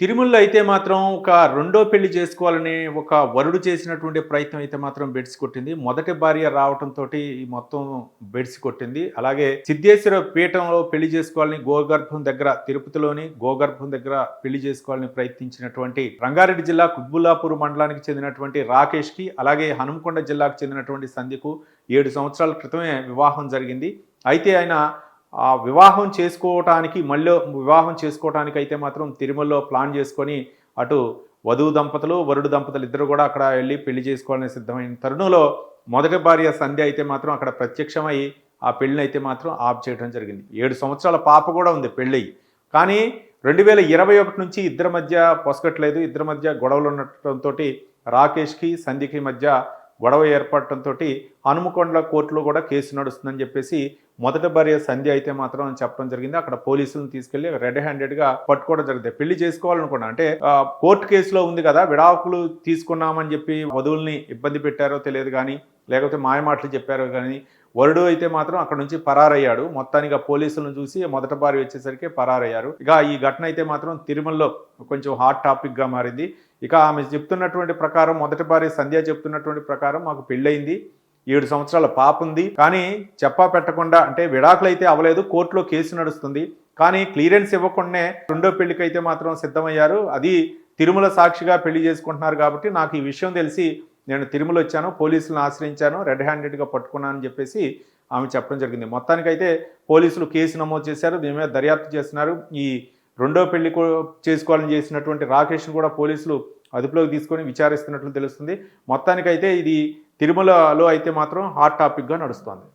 తిరుమలలో అయితే మాత్రం ఒక రెండో పెళ్ళి చేసుకోవాలని ఒక వరుడు చేసినటువంటి ప్రయత్నం అయితే మాత్రం బెడ్స్ కొట్టింది. మొదటి భార్య రావటంతో ఈ మొత్తం బెడ్స్ కొట్టింది. అలాగే సిద్ధేశ్వర పీఠంలో పెళ్ళి చేసుకోవాలని గోగర్భం దగ్గర తిరుపతిలోని గోగర్భం దగ్గర పెళ్ళి చేసుకోవాలని ప్రయత్నించినటువంటి రంగారెడ్డి జిల్లా కుత్బుల్లాపూర్ మండలానికి చెందినటువంటి రాకేష్కి అలాగే హనుమకొండ జిల్లాకు చెందినటువంటి సంధ్యకు ఏడు సంవత్సరాల క్రితమే వివాహం జరిగింది. అయితే ఆయన ఆ వివాహం చేసుకోవటానికి మళ్ళీ వివాహం చేసుకోవటానికి అయితే మాత్రం తిరుమలలో ప్లాన్ చేసుకొని అటు వధువు దంపతులు వరుడు దంపతులు ఇద్దరు కూడా అక్కడ వెళ్ళి పెళ్ళి చేసుకోవాలని సిద్ధమైన తరుణంలో మొదటి భార్య సంధ్య అయితే మాత్రం అక్కడ ప్రత్యక్షమై ఆ పెళ్ళిని అయితే మాత్రం ఆఫ్ చేయడం జరిగింది. ఏడు సంవత్సరాల పాప కూడా ఉంది పెళ్ళి. కానీ రెండు వేల ఇరవై ఒకటి నుంచి ఇద్దరి మధ్య పొసగట్లేదు. ఇద్దరి మధ్య గొడవలు ఉండటంతో రాకేష్కి సంధ్యకి మధ్య గొడవ ఏర్పడటంతో హనుమకొండ కోర్టులో కూడా కేసు నడుస్తుందని చెప్పేసి మొదటి భార్య సంధ్య అయితే మాత్రం చెప్పడం జరిగింది. అక్కడ పోలీసులను తీసుకెళ్ళి రెడ్ హ్యాండెడ్గా పట్టుకోవడం జరిగింది. పెళ్ళి చేసుకోవాలనుకున్నా అంటే కోర్టు కేసులో ఉంది కదా విడాకులు తీసుకున్నామని చెప్పి వధువుల్ని ఇబ్బంది పెట్టారో తెలియదు కానీ లేకపోతే మాయమాటలు చెప్పారో కానీ వరుడు అయితే మాత్రం అక్కడ నుంచి పరారయ్యాడు. మొత్తానికి పోలీసులను చూసి మొదట భార్య వచ్చేసరికి పరారయ్యారు. ఇక ఈ ఘటన అయితే మాత్రం తిరుమలలో కొంచెం హాట్ టాపిక్గా మారింది. ఇక ఆమె చెప్తున్నటువంటి ప్రకారం మొదటి భార్య సంధ్య చెప్తున్నటువంటి ప్రకారం మాకు పెళ్ళయింది. ఏడు సంవత్సరాల పాప ఉంది. కానీ చెప్పా పెట్టకుండా అంటే విడాకులు అయితే అవ్వలేదు. కోర్టులో కేసు నడుస్తుంది. కానీ క్లియరెన్స్ ఇవ్వకుండానే రెండో పెళ్ళికి అయితే మాత్రం సిద్ధమయ్యారు. అది తిరుమల సాక్షిగా పెళ్ళి చేసుకుంటున్నారు కాబట్టి నాకు ఈ విషయం తెలిసి నేను తిరుమల వచ్చాను పోలీసులను ఆశ్రయించాను రెడ్ హ్యాండెడ్గా పట్టుకున్నానని చెప్పేసి ఆమె చెప్పడం జరిగింది. మొత్తానికైతే పోలీసులు కేసు నమోదు చేశారు దీని మీద దర్యాప్తు చేస్తున్నారు. ఈ రెండో పెళ్ళి చేసుకోవాలని చేసినటువంటి రాకేష్ను కూడా పోలీసులు అదుపులోకి తీసుకొని విచారిస్తున్నట్లు తెలుస్తుంది. మొత్తానికైతే ఇది తిరుమలలో అయితే మాత్రం హాట్ టాపిక్గా నడుస్తోంది.